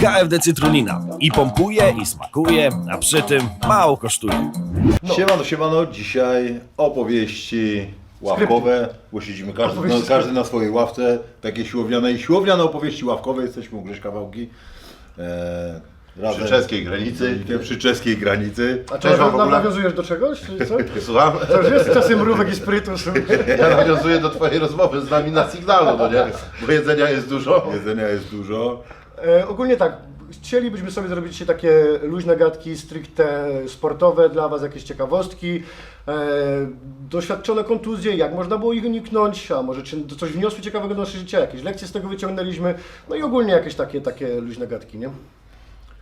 KFD Cytrulina. I pompuje, i smakuje, a przy tym mało kosztuje. Siemano, siemano, dzisiaj opowieści ławkowe, bo siedzimy każdy, no, każdy na swojej ławce, takie siłownianej, siłowiane opowieści ławkowe, jesteśmy u Grześka Wałki. E, razem Przy czeskiej granicy. przy czeskiej granicy. A czy Cześć wam w ogóle. nawiązujesz do czegoś? Czy co? Słucham? To już jest czasem mrówek i sprytus. Ja nawiązuję do twojej rozmowy z nami na sygnalu, no nie? Bo jedzenia jest dużo. Jedzenia jest dużo. E, ogólnie tak, chcielibyśmy sobie zrobić dzisiaj takie luźne gadki stricte sportowe, dla Was jakieś ciekawostki, e, doświadczone kontuzje, jak można było ich uniknąć, a może czy coś wniosły ciekawego do naszego życia, jakieś lekcje z tego wyciągnęliśmy, no i ogólnie jakieś takie, takie luźne gadki, nie?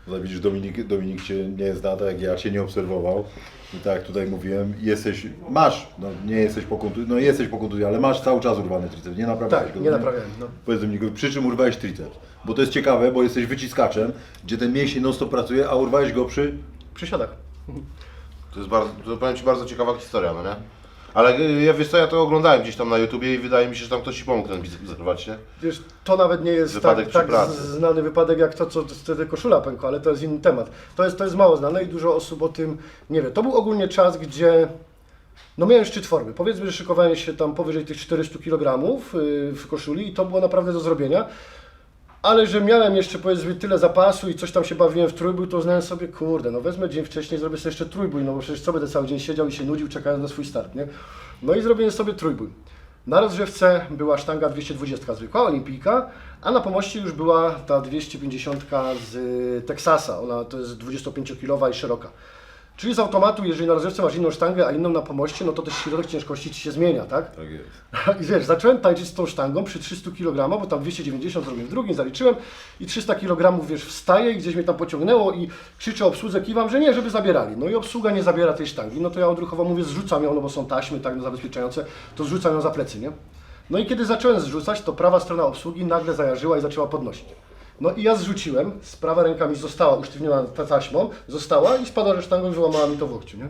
No widzisz, Dominik, Dominik Cię nie zna, tak jak ja Cię nie obserwował. I tak jak tutaj mówiłem, jesteś, masz, no nie jesteś po kontuzji, no jesteś po kontuzji, ale masz cały czas urwany triceps, nie naprawiałeś Tak, go. nie naprawiałem, no. Powiedz Dominiku, przy czym urwałeś triceps? Bo to jest ciekawe, bo jesteś wyciskaczem, gdzie ten mięsień non stop pracuje, a urwałeś go przy... Przy siadach. To jest bardzo, to powiem Ci bardzo ciekawa historia, no nie? Ale y, ja wiesz co, ja to oglądałem gdzieś tam na YouTubie i wydaje mi się, że tam ktoś Ci pomógł ten biceps zerwać, nie? Wiesz, to nawet nie jest Wypadek tak, przy tak pracy. znany wypadek jak to, co wtedy koszula pękła, ale to jest inny temat. To jest, to jest mało znane i dużo osób o tym nie wie. To był ogólnie czas, gdzie no miałem szczyt formy. Powiedzmy, że szykowałem się tam powyżej tych 400 kg y, w koszuli i to było naprawdę do zrobienia. Ale że miałem jeszcze powiedzmy tyle zapasu i coś tam się bawiłem w trójbój, to uznałem sobie, kurde, no wezmę dzień wcześniej, zrobię sobie jeszcze trójbój, no bo przecież co będę cały dzień siedział i się nudził czekając na swój start, nie? No i zrobiłem sobie trójbój. Na rozgrzewce była sztanga 220 zwykła, olimpijka, a na pomoście już była ta 250 z Teksasa, ona to jest 25-kilowa i szeroka. Czyli z automatu, jeżeli na rozgrzewce masz inną sztangę, a inną na pomoście, no to też środek ciężkości Ci się zmienia, tak? Tak jest. I wiesz, zacząłem tańczyć z tą sztangą przy 300 kg, bo tam 290 zrobiłem w drugim, zaliczyłem i 300 kg, wiesz, wstaję i gdzieś mnie tam pociągnęło i krzyczę obsłudze, kiwam, że nie, żeby zabierali. No i obsługa nie zabiera tej sztangi, no to ja odruchowo mówię, zrzucam ją, no bo są taśmy tak no, zabezpieczające, to zrzucam ją za plecy, nie? No i kiedy zacząłem zrzucać, to prawa strona obsługi nagle zajarzyła i zaczęła podnosić. No i ja zrzuciłem, z prawa ręka mi została usztywniona ta taśmą, została i spadła ze sztangą i wyłamała mi to w łokciu, nie?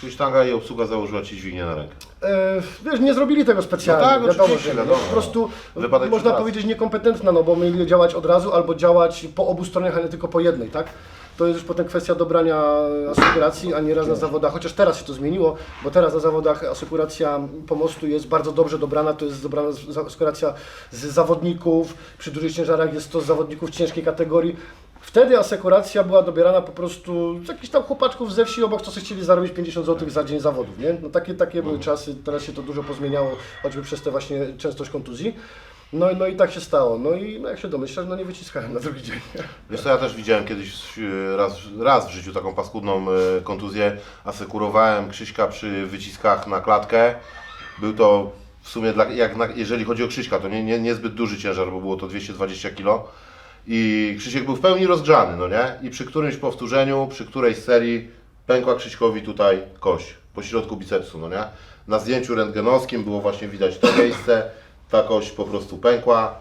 Czyli sztanga i obsługa założyła Ci dźwignię na rękę. E, wiesz, nie zrobili tego specjalnie. No tak, wiadomo, oczywiście, że nie. wiadomo. Po prostu Wypadek można pracy. powiedzieć niekompetentna, no bo mieli działać od razu albo działać po obu stronach, a nie tylko po jednej, tak? To jest już potem kwestia dobrania asekuracji, a nie raz na zawodach, chociaż teraz się to zmieniło, bo teraz na zawodach asekuracja pomostu jest bardzo dobrze dobrana, to jest dobrana asekuracja z zawodników, przy dużych ciężarach jest to z zawodników ciężkiej kategorii. Wtedy asekuracja była dobierana po prostu z jakichś tam chłopaczków ze wsi obok, co chcieli zarobić 50 zł za dzień zawodów, nie? No takie, takie były czasy, teraz się to dużo pozmieniało, choćby przez te właśnie częstość kontuzji. No, no i tak się stało. No i no jak się domyślasz, no nie wyciskałem na drugi dzień. Wiesz co, ja też widziałem kiedyś e, raz, raz w życiu taką paskudną e, kontuzję. Asekurowałem Krzyśka przy wyciskach na klatkę. Był to w sumie, dla, jak na, jeżeli chodzi o Krzyśka, to nie, nie, niezbyt duży ciężar, bo było to 220 kg. I Krzysiek był w pełni rozgrzany, no nie? I przy którymś powtórzeniu, przy którejś serii pękła Krzyśkowi tutaj kość, po środku bicepsu, no nie? Na zdjęciu rentgenowskim było właśnie widać to miejsce, ta kość po prostu pękła.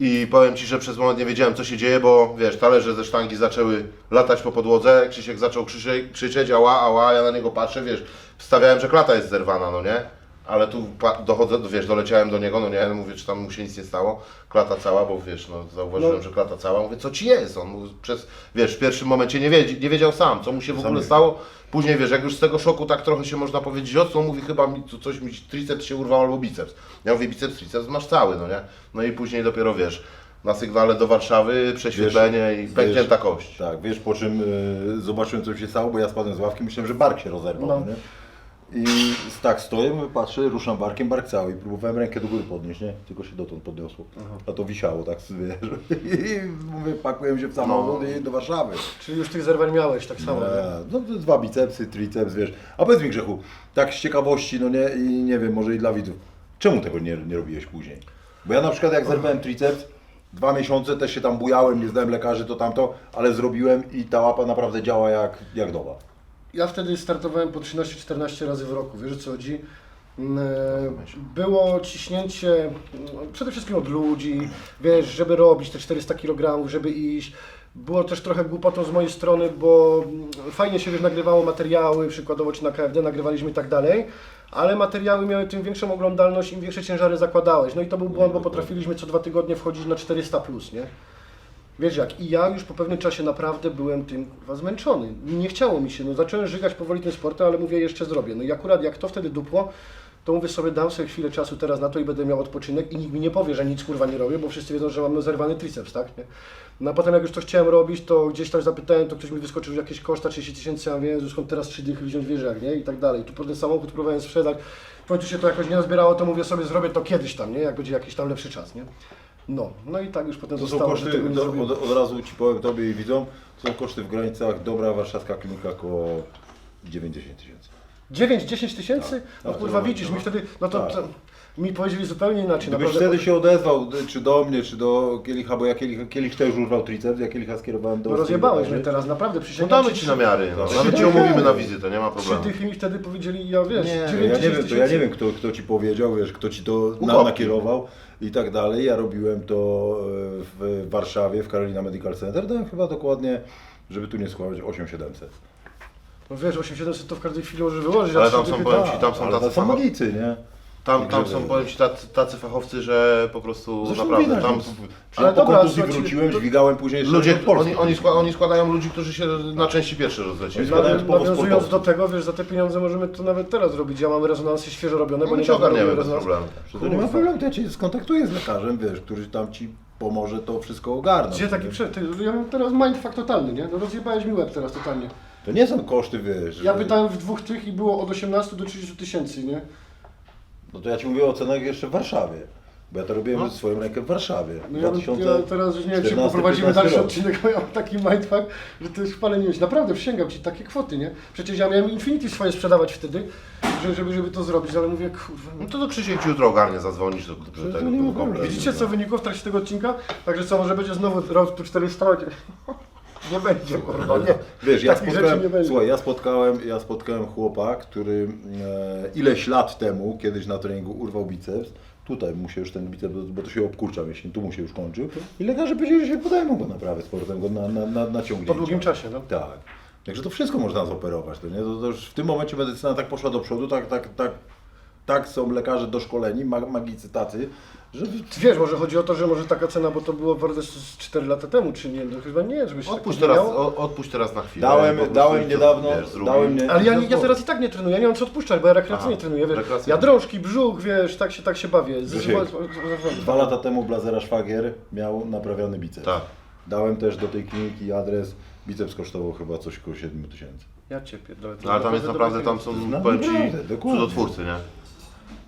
I powiem Ci, że przez moment nie wiedziałem co się dzieje, bo wiesz, talerze ze sztangi zaczęły latać po podłodze, Krzysiek zaczął krzyczeć, krzyczeć ała, ała, ja na niego patrzę, wiesz, wstawiałem, że klata jest zerwana, no nie? Ale tu pa- dochodzę, wiesz, doleciałem do niego, no nie, mówię, czy tam mu się nic nie stało, klata cała, bo wiesz, no zauważyłem, No. że klata cała, mówię, co Ci jest? On mówi, przez, wiesz, w pierwszym momencie nie, wiedz, nie wiedział sam, co mu się w ogóle stało, później wiesz, jak już z tego szoku tak trochę się można powiedzieć ocą, mówi, chyba mi tu coś mi triceps się urwał albo biceps. Ja mówię, biceps, triceps masz cały, no nie? No i później dopiero, wiesz, na sygnale do Warszawy, prześwietlenie i pęknięta kość. Tak, wiesz po czym y, zobaczyłem co się stało, bo ja spadłem z ławki, myślałem, że bark się rozerwał, No. nie? I tak stoję, mówię, patrzę, ruszam barkiem, bark cały i próbowałem rękę do góry podnieść, nie? Tylko się dotąd podniosło. A to wisiało, tak, wiesz. I mówię, pakuję się w samochód i do Warszawy. Czyli już tych zerwań miałeś tak samo. nie? E, No to dwa bicepsy, triceps, wiesz. A powiedz mi Grzechu, tak z ciekawości, no nie, i nie wiem, może i dla widzów, czemu tego nie, nie robiłeś później? Bo ja na przykład jak zerwałem triceps, dwa miesiące też się tam bujałem, nie znałem lekarzy, to tamto, ale zrobiłem i ta łapa naprawdę działa jak, jak nowa. Ja wtedy startowałem po 13-14 razy w roku, wiesz o co chodzi? Mm, e, Było ciśnięcie mm, przede wszystkim od ludzi, wiesz, żeby robić te 400 kg, żeby iść. Było też trochę głupotą z mojej strony, bo mm, fajnie się wiesz, nagrywało materiały, przykładowo czy na KFD nagrywaliśmy i tak dalej, ale materiały miały tym większą oglądalność, im większe ciężary zakładałeś. No i to był błąd, bo potrafiliśmy co dwa tygodnie wchodzić na 400 plus, nie? Wiesz jak, i ja już po pewnym czasie naprawdę byłem tym kurwa zmęczony. Nie chciało mi się, no zacząłem żygać powoli tym sportem, ale mówię, jeszcze zrobię. No i akurat jak to wtedy dupło, to mówię sobie, dam sobie chwilę czasu teraz na to i będę miał odpoczynek i nikt mi nie powie, że nic kurwa nie robię, bo wszyscy wiedzą, że mam zerwany triceps, tak? Nie? No a potem jak już to chciałem robić, to gdzieś tam zapytałem, to ktoś mi wyskoczył jakieś koszta 30 tysięcy, a wiem, skąd teraz trzy dychy wziąć wiesz nie? I tak dalej. Tu potem samochód próbowałem sprzedać, w końcu się to jakoś nie nazbierało, to mówię sobie, zrobię to kiedyś tam, nie? Jak będzie jakiś tam lepszy czas, nie? No, no i tak już potem To są zostało, koszty, tego nie do, zrobiłem. od, od razu Ci powiem Tobie i widzom, są koszty w granicach dobra warszawska klinika około 90 tysięcy. 9-10 tysięcy? No tak, kurwa to- widzisz, mi wtedy, no to, tak. to mi powiedzieli zupełnie inaczej. Gdybyś naprawdę. wtedy się odezwał, czy do mnie, czy do Kielicha, bo ja Kielich, Kielich też urwał triceps, ja Kielicha skierowałem do No rozjebałeś mnie teraz, naprawdę No przysięgam damy ci, ci namiary, no. Nawet omówimy na wizytę, nie ma problemu. dychy mi wtedy powiedzieli, ja wiesz, Nie, 9 ja nie wiem, to ja nie wiem kto, kto Ci powiedział, wiesz, kto Ci to na, nakierował i tak dalej. Ja robiłem to e, w Warszawie, w Carolina Medical Center, dałem chyba dokładnie, żeby tu nie skłamać, 8700. No wiesz, 8700 to w każdej chwili możesz wyłożyć, Ale tam są, powiem tak. ci, tam są tacy są magicy, nie? Tam, tam są, powiem ci, tacy, tacy fachowcy, że po prostu Zresztą naprawdę, widać, tam że Ale po dobra, kontuzji słuchajcie, wróciłem, to- dźwigałem później jeszcze ludzie, do Polski. oni, oni, skła- oni składają ludzi, którzy się na części pierwsze rozlecili. Oni składają Nawiązując do tego, wiesz, za te pieniądze możemy to nawet teraz robić. Ja mam rezonansy świeżo robione, bo No nie cię ogarniemy bez problemu. To nie ma problemu, to ja Cię skontaktuję z lekarzem, wiesz, który tam Ci pomoże to wszystko ogarnąć. Gdzie taki prze... Ty, ja mam teraz mindfuck totalny, nie? No rozjebałeś mi łeb teraz totalnie. To nie są koszty, wiesz. Ja że- pytałem w dwóch tych i było od 18 do 30 tysięcy, nie? No to ja Ci mówię o cenach jeszcze w Warszawie. Bo ja to robiłem No. ze swoją rękę w Warszawie. No ja, ja teraz już nie wiem, czy 14, poprowadzimy 15 dalszy rok. odcinek, bo ja mam taki mindfuck, że to już chwalę nie mieć. Naprawdę przysięgam Ci takie kwoty, nie? Przecież ja miałem Infinity swoje sprzedawać wtedy, żeby, żeby, to zrobić, ale mówię, kurwa, No to do Krzysiek jutro ogarnie, zadzwonisz do, do tego, do problemu. Widzicie co wynikło w trakcie tego odcinka? Także co, może będzie znowu rok tu 400? Nie będzie, kurwa, nie. Wiesz, ja Takich rzeczy spotkałem, nie będzie. słuchaj, ja spotkałem, ja spotkałem chłopa, który e, ileś lat temu, kiedyś na treningu urwał biceps. Tutaj mu się już ten biceps, bo to się obkurcza mięsień, tu mu się już kończył. I lekarze powiedzieli, że się podejmą go naprawy sportem, go na, na, na, naciągnięcia. Po długim czasie, no. Tak. Także to wszystko można zoperować, to nie? To, to już w tym momencie medycyna tak poszła do przodu, tak, tak, tak, tak są lekarze doszkoleni, mag, magicy tacy, że wiesz, może chodzi o to, że może taka cena, bo to było bardzo z 4 lata temu, czy nie? No chyba nie, żeby się Odpuść tak teraz, zmieniało. o, odpuść teraz na chwilę. Dałem- dałem to, niedawno- wiesz, zrób dałem nie- Ale ja, nie- ja teraz i tak nie trenuję, ja nie mam co odpuszczać, bo ja rekreacyjnie Aha, trenuję, wiesz. rekreacyjnie. Ja drążki, brzuch, wiesz, tak się, tak się bawię. Z, Grzesiek, z, Dwa lata temu Blazera Szwagier miał naprawiony biceps. Tak. Dałem też do tej kliniki adres, biceps kosztował chyba coś około 7 tysięcy. Ja cię pierdolę. No ale tam jest naprawdę, tam są, No, powiem ci, naprawdę, dokładnie. cudotwórcy, nie?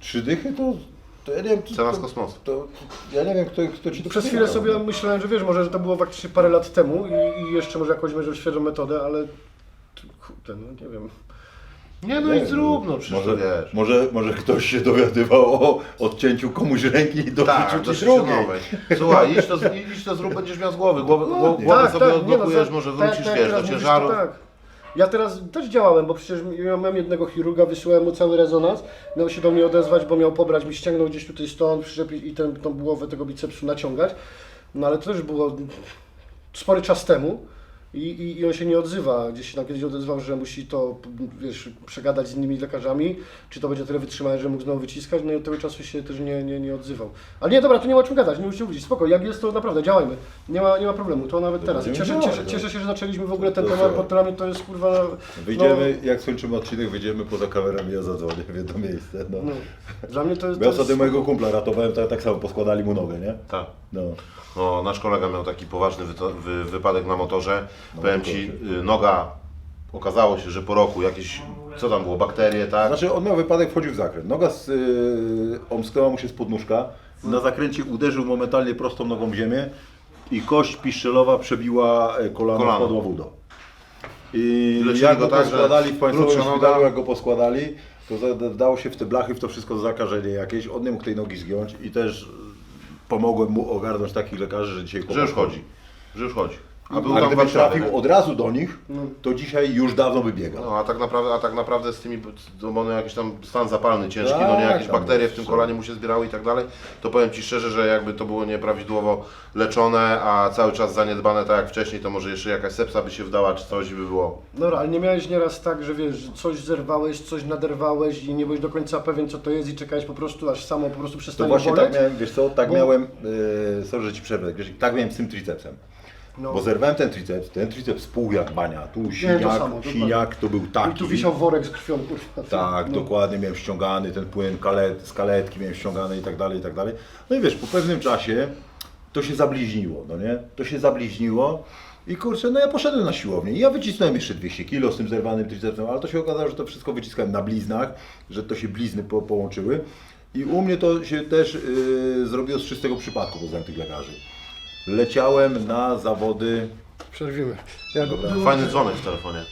Trzy dychy to, to ja nie wiem... Cena to, z kosmosu. To, ja nie wiem kto, kto ci to Przez chwilę sobie myślałem, że wiesz, może że to było faktycznie parę lat temu i, i jeszcze może jakąś będzie świeżą metodę, ale kurde, no nie wiem. Nie no Nie i zrób, no przecież może, to wiesz. Może, może ktoś się dowiadywał o odcięciu komuś ręki i do Tak, ci drugiej. Słuchaj, idź to, idź to zrób, będziesz miał z głowy. Głowę, Dokładnie. głowę sobie nie, no, odblokujesz, za- może tak, wrócisz, tak, wiesz, do to Tak. Ja teraz też działałem, bo przecież miałem jednego chirurga, wysyłałem mu cały rezonans, miał się do mnie odezwać, bo miał pobrać, mi ściągnął gdzieś tutaj stąd, przyczepić i tę tą głowę tego bicepsu naciągać. No ale to też było spory czas temu. I, i, I on się nie odzywa. Gdzieś się tam kiedyś odezwał, że musi to wiesz, przegadać z innymi lekarzami, czy to będzie tyle wytrzymałe, że mógł znowu wyciskać, no i od tego czasu się też nie, nie, nie odzywał. Ale nie, dobra, tu nie ma o czym gadać, nie musicie mówić, spoko, jak jest to naprawdę, działajmy. Nie ma, nie ma problemu, to nawet teraz. I cieszę, działać, cieszę, no. cieszę się, że zaczęliśmy w ogóle ten To temat, słuchaj. bo dla mnie to jest kurwa... Wyjdziemy, jak skończymy odcinek, wyjdziemy poza kamerami, ja zadzwonię w jedno miejsce. No. No, no, dla mnie to jest... Ja ostatnio mojego kumpla ratowałem, tak, tak samo poskładali mu nogę, nie? Tak. No. No, nasz kolega miał taki poważny wyto- wy, wypadek na motorze. Powiem motorze. Ci, y, noga, okazało się, że po roku jakieś, co tam było, bakterie, tak? Znaczy on miał wypadek, wchodził w zakręt. Noga z, yy, omsknęła mu się z podnóżka. Na zakręcie uderzył momentalnie prostą nogą w ziemię i kość piszczelowa przebiła e, kolano, Kolano. wpadła w udo. I Leczyli jak go go tak, że poskładali w państwowym szpitalu, jak go poskładali, to za- dało się w te blachy, w to wszystko zakażenie jakieś. On nie mógł tej nogi zgiąć i też pomogłem mu ogarnąć takich lekarzy, że dzisiaj Że już chodzi. Że już chodzi. A A był tam w gdyby Warszawie. trafił od razu do nich, to dzisiaj już dawno by biegał. No, a tak naprawdę, a tak naprawdę z tymi, bo one jakiś tam stan zapalny ciężki, no nie, Tak, jakieś tam bakterie w tym kolanie mu się zbierały i tak dalej, to powiem Ci szczerze, że jakby to było nieprawidłowo leczone, a cały czas zaniedbane tak jak wcześniej, to może jeszcze jakaś sepsa by się wdała, czy coś by było. Dobra, ale nie miałeś nieraz tak, że wiesz, że coś zerwałeś, coś naderwałeś i nie byłeś do końca pewien co to jest i czekałeś po prostu, aż samo po prostu To przestanie właśnie boleć? tak miałem, wiesz co, tak Bo- miałem, yy, sorry, że Ci przerwę, Grzesiek, tak miałem z tym tricepsem. No. Bo zerwałem ten triceps, ten triceps pół jak bania, tu siniak, samo, dokładnie. siniak to był I taki. tu wisiał worek z krwią, kurwa. Tak, no. dokładnie, miałem ściągany ten płyn kalet, z kaletki miałem ściągany i tak dalej, i tak dalej. No i wiesz, po pewnym czasie to się zabliźniło, no nie? To się zabliźniło i kurczę, no ja poszedłem na siłownię i ja wycisnąłem jeszcze 200 kg z tym zerwanym tricepsem, ale to się okazało, że to wszystko wyciskałem na bliznach, że to się blizny po, połączyły i u mnie to się też yy, zrobiło z czystego przypadku, poznałem tych lekarzy. Leciałem na zawody Przerwimy. Ja go, było- Fajny dzwonek w telefonie.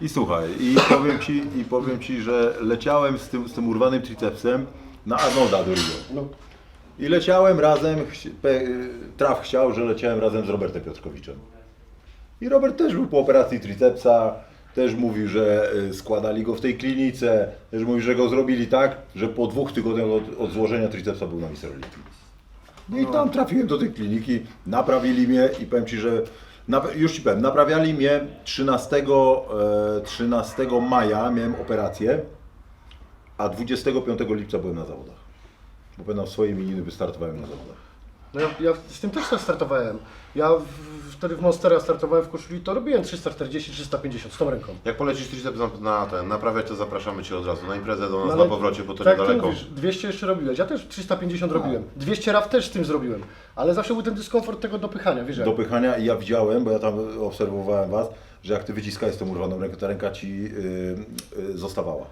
i słuchaj, i powiem ci, i powiem ci, że leciałem z tym, z tym urwanym tricepsem na Arnolda do Rio. no, I leciałem razem, chci- pe- traf chciał, że leciałem razem z Robertem Piotrkowiczem. I Robert też był po operacji tricepsa, też mówił, że y, składali go w tej klinice, też mówił, że go zrobili tak, że po dwóch tygodniach od, od złożenia tricepsa był na Mister Olimpii. No i tam trafiłem do tej kliniki, naprawili mnie i powiem Ci, że już Ci powiem, naprawiali mnie 13, e, 13 maja, miałem operację, a 25 lipca byłem na zawodach. Bo będą swoje imieniny wystartowałem na zawodach. no ja, ja z tym też startowałem. Ja wtedy w Monstera startowałem w koszuli, to robiłem 340-350 z tą ręką. Jak polecisz triceps na, na ten, naprawiać, to zapraszamy Cię od razu na imprezę do nas No na ale powrocie, bo to tak jak niedaleko. Ty mówisz, 200 jeszcze robiłeś, ja też 350 No. robiłem. 200 raf też z tym zrobiłem, ale zawsze był ten dyskomfort tego dopychania, wiesz jak? Dopychania i ja widziałem, bo ja tam obserwowałem Was, że jak Ty wyciskałeś tą urwaną rękę, ta ręka Ci yy, yy, zostawała.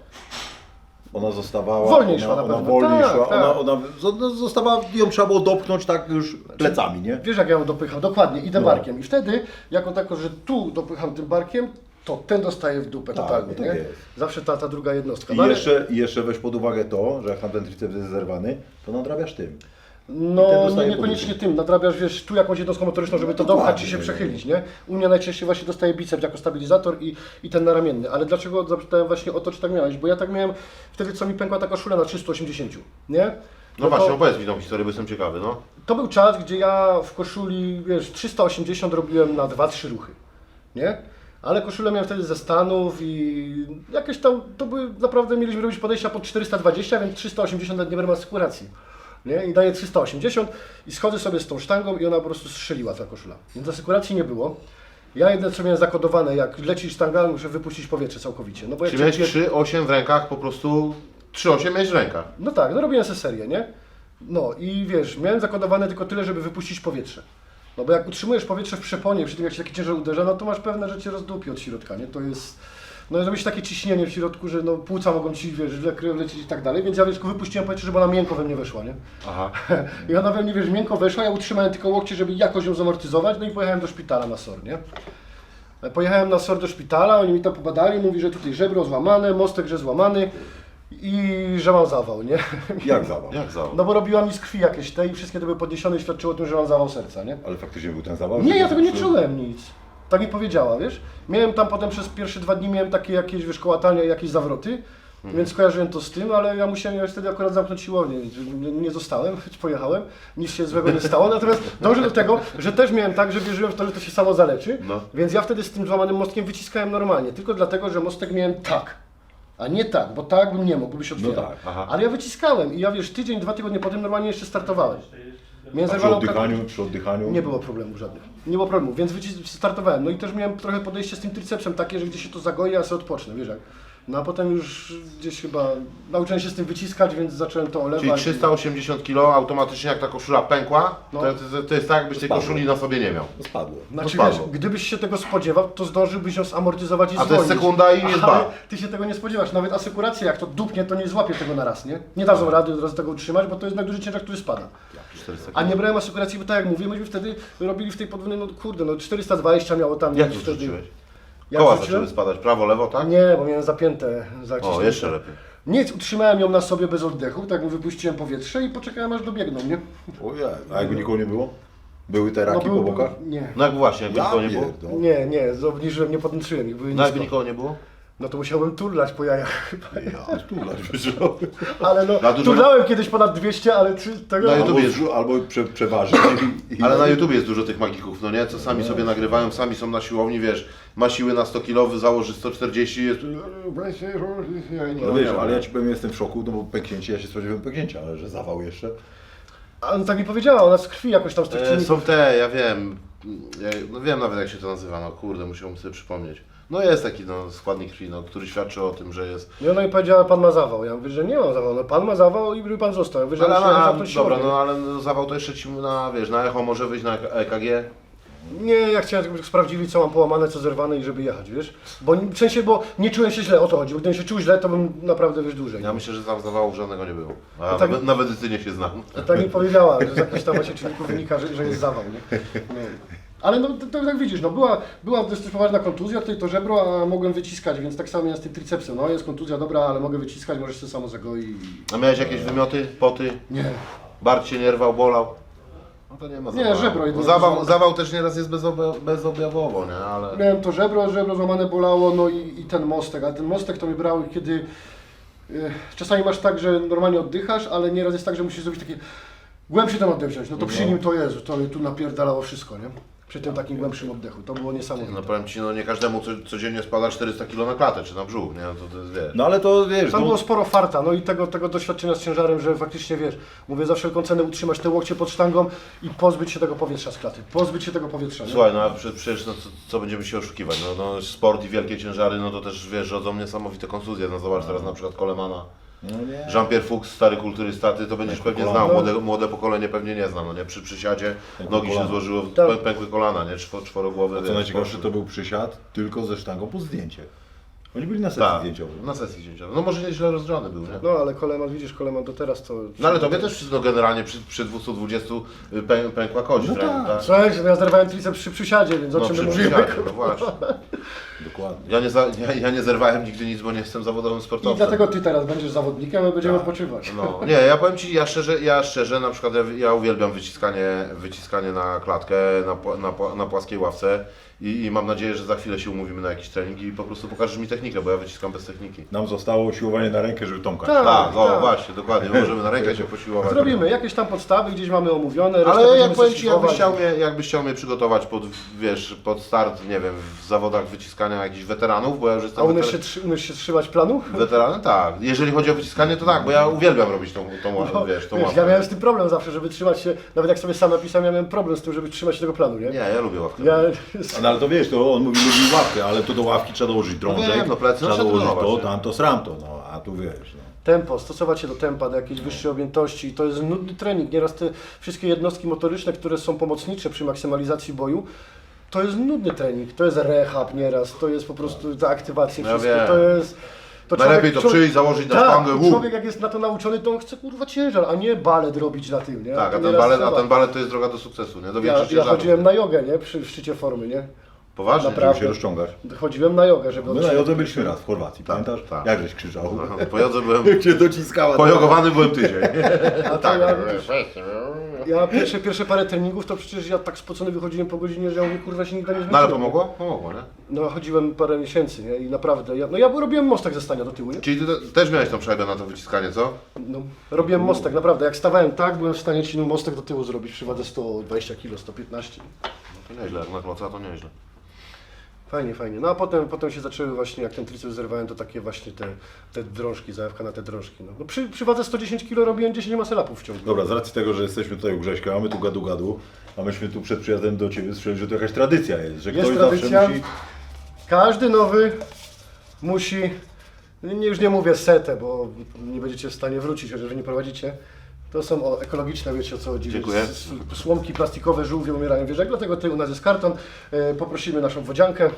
Ona zostawała, Wolniej ona, szła na ona pewno. wolniej Tak, szła, tak. Ona, ona zo- zostawała, ją trzeba było dopchnąć tak już plecami, nie? Wiesz jak ja ją dopycham, dokładnie, idę No. barkiem i wtedy, jako tako, że tu dopycham tym barkiem, to ten dostaje w dupę Tak, totalnie, tak nie? jest. Zawsze ta, ta druga jednostka. I No ale- jeszcze, I jeszcze weź pod uwagę to, że jak tam ten triceps jest zerwany, to nadrabiasz tym. No, nie, dostaje niekoniecznie tym, nadrabiasz, wiesz, tu jakąś jednostką motoryczną, żeby to dokładnie, dopchać i się nie, przechylić, nie? U mnie najczęściej właśnie dostaje biceps jako stabilizator i, i ten naramienny, ale dlaczego zapytałem właśnie o to, czy tak miałeś, bo ja tak miałem wtedy, co mi pękła ta koszula na 380, nie? No to- właśnie, opowiedz mi tą historię, bo jestem ciekawy, no. to był czas, gdzie ja w koszuli, wiesz, 380 robiłem na 2-3 ruchy, nie? Ale koszulę miałem wtedy ze Stanów i jakieś tam, to były, naprawdę mieliśmy robić podejścia pod 420, więc 380 nawet nie brałem asekuracji, nie? I daję 380 i schodzę sobie z tą sztangą i ona po prostu strzeliła ta koszula. Więc asekuracji nie było. Ja jedyne co miałem zakodowane, jak leci sztanga, muszę wypuścić powietrze całkowicie. No bo jak Czyli miałeś cię- 3-8 w rękach, po prostu 3-8 miałeś w rękach. no tak, no robiłem sobie serię, nie? No i wiesz, miałem zakodowane tylko tyle, żeby wypuścić powietrze. No bo jak utrzymujesz powietrze w przeponie, przy tym jak się taki ciężar uderza, no to masz pewne, że cię rozdupi od środka, nie? To jest... No zrobić takie ciśnienie w środku, że no płuca mogą ci, wiesz, źle krew lecieć i tak dalej, więc ja wiesz, wypuściłem powietrze, żeby ona miękko we mnie weszła, nie? Aha. I ona we mnie, wiesz, miękko weszła, ja utrzymałem tylko łokcie, żeby jakoś ją zamortyzować, no i pojechałem do szpitala na SOR, nie? Pojechałem na SOR do szpitala, oni mi to pobadali, mówi, że tutaj żebro złamane, mostek, że złamany i że mam zawał, nie? Jak zawał? Jak za? No bo robiła mi z krwi jakieś te i wszystkie to były podniesione i świadczyło o tym, że mam zawał serca, nie? Ale faktycznie był ten zawał? Nie, ja tego nie czułem nic. Tak mi powiedziała, wiesz? Miałem tam potem przez pierwsze dwa dni miałem takie jakieś, wiesz, kołatania i jakieś zawroty, więc kojarzyłem to z tym, ale ja musiałem ja wtedy akurat zamknąć siłownię, nie, nie zostałem, choć pojechałem, nic się złego nie stało, natomiast dążę do tego, że też miałem tak, że wierzyłem w to, że to się samo zaleczy, No. więc ja wtedy z tym złamanym mostkiem wyciskałem normalnie, tylko dlatego, że mostek miałem tak, a nie tak, bo tak bym nie mógł, by się otwierał. tak, aha. Ale ja wyciskałem i ja wiesz, tydzień, dwa tygodnie potem normalnie jeszcze startowałem. Miałem A przy zerwaną oddychaniu, przy oddychaniu? nie było problemów żadnych. Nie było problemu, więc wyci- startowałem. No i też miałem trochę podejście z tym tricepsem takie, że gdzieś się to zagoi, a sobie odpocznę, wiesz jak. No a potem już gdzieś chyba nauczyłem się z tym wyciskać, więc zacząłem to olewać. Czyli 380 kg automatycznie jak ta koszula pękła, No. to, to, to jest tak, jakbyś tej Spadło. koszuli na sobie nie miał. To spadło. Znaczy to wiesz, spadło. gdybyś się tego spodziewał, to zdążyłbyś ją zamortyzować i A to jest zwolnić. sekunda i jest Ale ba. ty się tego nie spodziewasz. Nawet asekuracja, jak to dupnie, to nie złapie tego na raz, nie? Nie dadzą rady od razu tego utrzymać, bo to jest najduży ciężar, który spada. 400 A nie brałem asekuracji, bo tak jak mówię, myśmy wtedy robili w tej podwójnej, no kurde, no 420 miało tam Jak tu wtedy. Jak Koła zaczęły spadać, prawo, lewo, tak? Nie, bo miałem zapięte O, zaciśnięte. jeszcze lepiej. Nic, utrzymałem ją na sobie bez oddechu, tak mu wypuściłem powietrze i poczekałem aż dobiegną, nie? Ojej, a jakby nikogo nie było? Były te raki był- po bokach? Nie. No jak właśnie, jakby Ja nikogo nie było? pierdolę. Nie, nie, obniżyłem, nie podniczyłem ich, były No jakby nisko. nikogo nie było? No to musiałbym turlać po jajach chyba. Ja, stulać wyszło. Ale no, Na dużo- turlałem kiedyś ponad 200, ale czy tego... Na Albo, YouTube jest- wrzu- albo prze, i- Ale na YouTube jest dużo tych magików, no nie? Co sami sobie nagrywają, sami są na siłowni, wiesz, ma siły na 100 kg, założy 140, jest... No wiesz, ale ja ci powiem, jestem w szoku, no bo pęknięcie, ja się spodziewałem pęknięcia, ale że zawał jeszcze. A on tak mi powiedziała, ona z krwi jakoś tam z tych E, czynników. są te, ja wiem, ja, no wiem nawet jak się to nazywa, no kurde, musiałbym sobie przypomnieć. No jest taki no, składnik krwi, no, który świadczy o tym, że jest... I ona mi powiedziała, pan ma zawał. Ja mówię, że nie mam zawał. No pan ma zawał i by pan został. Ja mówię, że Ale, zamknąć dobra, no ale no, zawał to jeszcze ci na, wiesz, na echo może wyjść na EKG. Nie, ja chciałem, żeby sprawdzili, co mam połamane, co zerwane i żeby jechać, wiesz? Bo w sensie, bo nie czułem się źle, o to chodzi. Bo gdybym się czuł źle, to bym naprawdę, wiesz, dłużej. Ja myślę, że tam zawałów żadnego nie było. A No tak- na, na medycynie się znam. Tak mi powiedziała, że z jakiegoś tam właśnie czynników wynika, że, że jest zawał, nie? No. Ale no, to, to tak widzisz, no była, była dość poważna kontuzja, tutaj to żebro, a mogłem wyciskać, więc tak samo jest z tym tricepsem. No jest kontuzja, dobra, ale mogę wyciskać, możesz sobie samo zagoi. A miałeś jakieś wymioty, poty? Nie. Bart się nie rwał, bolał? No to nie ma Nie, zabawy. żebro jedynie Zawał, złamane. zawał też nieraz jest bezobja- bezobjawowo, nie? Ale... Miałem to żebro, żebro złamane bolało, no i, i ten mostek, ale ten mostek to mi brał, kiedy e, czasami masz tak, że normalnie oddychasz, ale nieraz jest tak, że musisz zrobić taki głębszy ten oddech wziąć. No to przy nim to jest, to tu napierdalało wszystko, nie? Przy tym takim głębszym oddechu, to było niesamowite. No powiem Ci, no nie każdemu co, codziennie spada 400 kg na klatę czy na brzuch, nie? No to, to jest, wiesz. No ale to wiesz, Tam no, było sporo farta, no i tego, tego doświadczenia z ciężarem, że faktycznie wiesz, mówię za wszelką cenę utrzymać te łokcie pod sztangą i pozbyć się tego powietrza z klaty, pozbyć się tego powietrza. Nie? Słuchaj, no a prze- przecież no, co, co będziemy się oszukiwać? No, no sport i wielkie ciężary, no to też wiesz, rodzą niesamowite kontuzje. No zobacz teraz na przykład Colemana. No. Jean-Pierre Fuchs, stary kulturysta, ty to będziesz pewnie kolana. znał, młode, młode pokolenie pewnie nie zna, no nie? Przy przysiadzie nogi się kolana. złożyło, Tak. pę- pękły kolana, nie? Czwo, czworogłowy, Co wiesz, najciekawsze, to był przysiad tylko ze sztangą po zdjęcie. Oni byli na sesji Tak, zdjęciowej. na sesji zdjęciowej. No może nieźle rozgrzany był, nie? No ale Koleman, widzisz, Koleman to teraz to... No ale tobie też no, generalnie przy, przy 220 pę, pękła kość No w tak. tak? Słuchaj, ja zerwałem triceps przy przysiadzie, więc o No czym przy my mówimy? no właśnie. Dokładnie. Ja nie, za, ja, ja nie zerwałem nigdy nic, bo nie jestem zawodowym I sportowcem. dlatego ty teraz będziesz zawodnikiem, my będziemy odpoczywać. No, nie, ja powiem Ci, ja szczerze, ja szczerze na przykład ja, ja uwielbiam wyciskanie, wyciskanie na klatkę, na, pła- na, pła- na płaskiej ławce i, i mam nadzieję, że za chwilę się umówimy na jakiś trening i po prostu pokażesz mi technikę, bo ja wyciskam bez techniki. Nam zostało siłowanie na rękę, żeby Tomka. Tak. Tak, o tak. właśnie, dokładnie, możemy na rękę się posiłować. Zrobimy, jakieś tam podstawy gdzieś mamy omówione, resztę Ale będziemy jak powiem Ci, jakbyś szlifować. chciał, mnie, jakbyś chciał mnie przygotować pod, wiesz, pod start, nie wiem, w zawodach wyciskania jakichś weteranów, bo ja już A jestem umiesz się, weter- trzy- umiesz się trzymać planu? weteranem, tak. Jeżeli chodzi o wyciskanie, to tak, bo ja uwielbiam robić tą, tą, wiesz, tą Wiesz, ławkę. ja miałem z tym problem zawsze, żeby trzymać się, nawet jak sobie sam napisałem, ja miałem problem z tym, żeby trzymać się tego planu, nie? Nie, ja lubię ławkę. Ja, No ale to wiesz, to on mówi lubi ławkę, ale to do ławki trzeba dołożyć drążek, wiem, no plecy trzeba trzeba dołożyć trenować, to, nie? tamto, sramto, no a tu wiesz, no. tempo, stosować się do tempa, do jakiejś wyższej objętości. To jest nudny trening. Nieraz te wszystkie jednostki motoryczne, które są pomocnicze przy maksymalizacji boju, to jest nudny trening. To jest rehab nieraz, to jest po prostu ta aktywacja, Ja wszystko. wiem. To jest... To Najlepiej to przyjść, założyć na tak, szpangę, hu. człowiek jak jest na to nauczony, to on chce kurwa ciężar, a nie balet robić na tym, nie? Tak, To a ten, nieraz balet, a trzeba. ten balet to jest droga do sukcesu, nie? Do Ja, większych ja ciężarów. chodziłem na jogę, nie? Przy szczycie formy, nie? Poważnie? Naprawdę. Żeby się rozciągać. Chodziłem na jogę, żeby My na jodze byliśmy raz w Chorwacji, pamiętasz? tak. Jak żeś krzyczał? No, Po jodze byłem, Jak się dociskała. pojogowany byłem tydzień. A to Tak, ja, no, ja pierwsze, pierwsze parę treningów, to przecież ja tak spocony wychodziłem po godzinie, że ja mówię, kurwa się nigdy nie No zmęczyłem. ale pomogło? Pomogło, nie? No chodziłem parę miesięcy, nie? I naprawdę, ja, no ja robiłem mostek ze stania do tyłu, nie? Czyli ty te- też miałeś tą przejdę na to wyciskanie, co? No, robiłem mostek, naprawdę. Jak stawałem tak, byłem w stanie ci mostek do tyłu zrobić przy wadze 120 kg, 115. No to nieźle, jak na kloca to nieźle. Fajnie, fajnie. No a potem, potem się zaczęły właśnie, jak ten triceps zerwałem, to takie właśnie te, te drążki, zajawka na te drążki. No, no przy, przy wadze 110 kg robiłem 10 maselapów w ciągu. Dobra, z racji tego, że jesteśmy tutaj u Grześka, mamy tu gadu gadu, a myśmy tu przed przyjazdem do Ciebie słyszeli, że to jakaś tradycja jest, że Jest ktoś tradycja. zawsze musi... Każdy nowy musi, nie, już nie mówię setę, bo nie będziecie w stanie wrócić, jeżeli nie prowadzicie. To są o, ekologiczne, wiecie o co chodzi. Dziękuję. S- s- Słomki plastikowe, żółwie umierają w wieżach, dlatego tutaj u nas jest karton. E, poprosimy naszą wodziankę.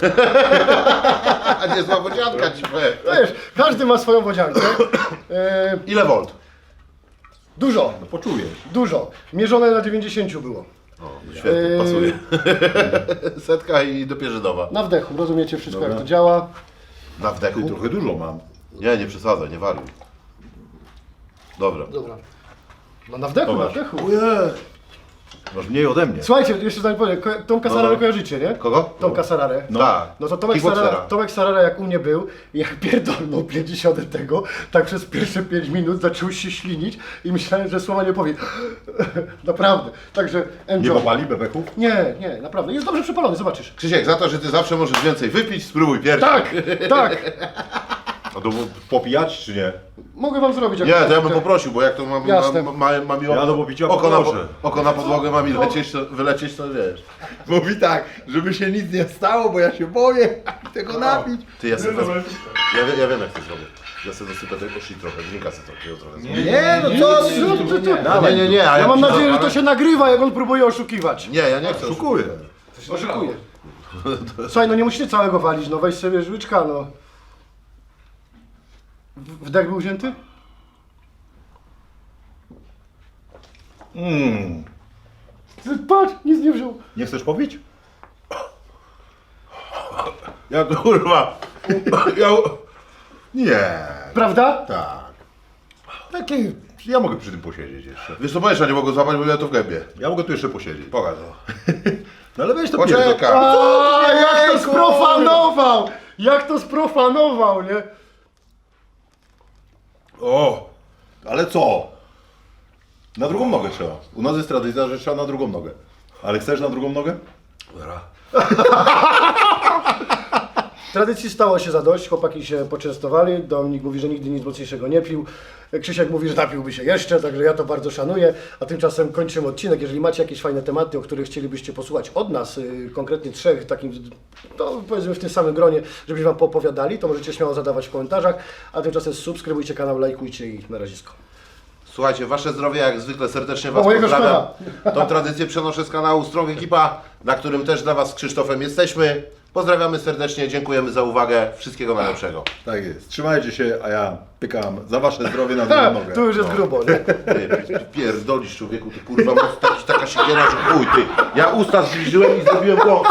A nie zła wodzianka ci powiem. Wiesz, każdy ma swoją wodziankę. E, Ile volt? dużo, No poczujesz. dużo. Mierzone na 90 było. O, świetnie, Eee. pasuje. Setka i dopierzydowa. Na wdechu, rozumiecie wszystko Dobra. jak to działa. Na wdechu? Ty trochę dużo mam. Nie, nie przesadzaj, nie wariuj. Dobra. Dobra. No na wdechu, na Zobacz. wdechu. Masz mniej ode mnie. Słuchajcie, jeszcze zanim powiem, ko- Tomka Sararę no. kojarzycie, nie? Kogo? Tomka Sararę. No. Tak. No to Tomek Kickboxera. Sarara, Tomek Sarara jak u mnie był, jak pierdolnął 50 tego, tak przez pierwsze 5 minut zaczął się ślinić i myślałem, że słowa nie powie. naprawdę. Także Nie enjoy. popali bebechów? Nie, nie, naprawdę. Jest dobrze przepalony, zobaczysz. Krzysiek, za to, że ty zawsze możesz więcej wypić, spróbuj pierwszy. Tak, tak. A to popijać czy nie? Mogę wam zrobić jak Nie, to ja bym poprosił, bo jak to ma, Jasne. ma, ma, ma mi Ja do popicia oko, na, poproszę. oko na podłogę ma mi lecieć, to, wylecieć, to wiesz. Mówi tak, żeby się nic nie stało, bo ja się boję tego napić. Ty, ja sobie wezmę, ja, wie- ja wiem jak to zrobię. Ja sobie dosypę tej poszli trochę, drinka sobie trochę, trochę zrobię. Nie, no co ty? Co ty, ty? Dawaj, Nie, nie, nie, a Ja mam przy- nadzieję, że to się nagrywa, jak on próbuje oszukiwać. Nie, ja nie chcę. Szukuję. Oszukuje. Słuchaj, no nie musicie całego walić, no weź sobie życzka, no. W- Wdech był wzięty? Mm. Ty, Patrz, nic nie wziął. Nie chcesz popić? Ja kurwa, ja... Nie, Prawda? Tak. Taki, ja mogę przy tym posiedzieć jeszcze. wiesz co, powiesz, ja nie mogę złapać, bo ja to w gębie. Ja mogę tu jeszcze posiedzieć. Pokaż to. No ale weź to Poczekaj. A, jak to sprofanował! Jak to sprofanował, nie? O, ale co? Na drugą nogę trzeba. U nas jest tradycja, że trzeba na drugą nogę. Ale chcesz na drugą nogę? Tradycji stało się zadość, chłopaki się poczęstowali, Dominik mówi, że nigdy nic mocniejszego nie pił, Krzysiek mówi, że napiłby się jeszcze, także ja to bardzo szanuję, a tymczasem kończymy odcinek. Jeżeli macie jakieś fajne tematy, o których chcielibyście posłuchać od nas, yy, konkretnie trzech, takim, no powiedzmy w tym samym gronie, żebyśmy Wam poopowiadali, to możecie śmiało zadawać w komentarzach, a tymczasem subskrybujcie kanał, lajkujcie i na razisko. Słuchajcie, wasze zdrowie jak zwykle serdecznie was mojego pozdrawiam. Tą tradycję przenoszę z kanału Strong Ekipa, na którym też dla was z Krzysztofem jesteśmy. Pozdrawiamy serdecznie, dziękujemy za uwagę. Wszystkiego najlepszego. Tak jest. Trzymajcie się, a ja pykam za wasze zdrowie na drugą nogę. tu już jest grubo, nie? Ty, pierdolisz człowieku, ty kurwa, masz taki- taka siekiera, że chuj, ty. Ja usta zbliżyłem i zrobiłem go.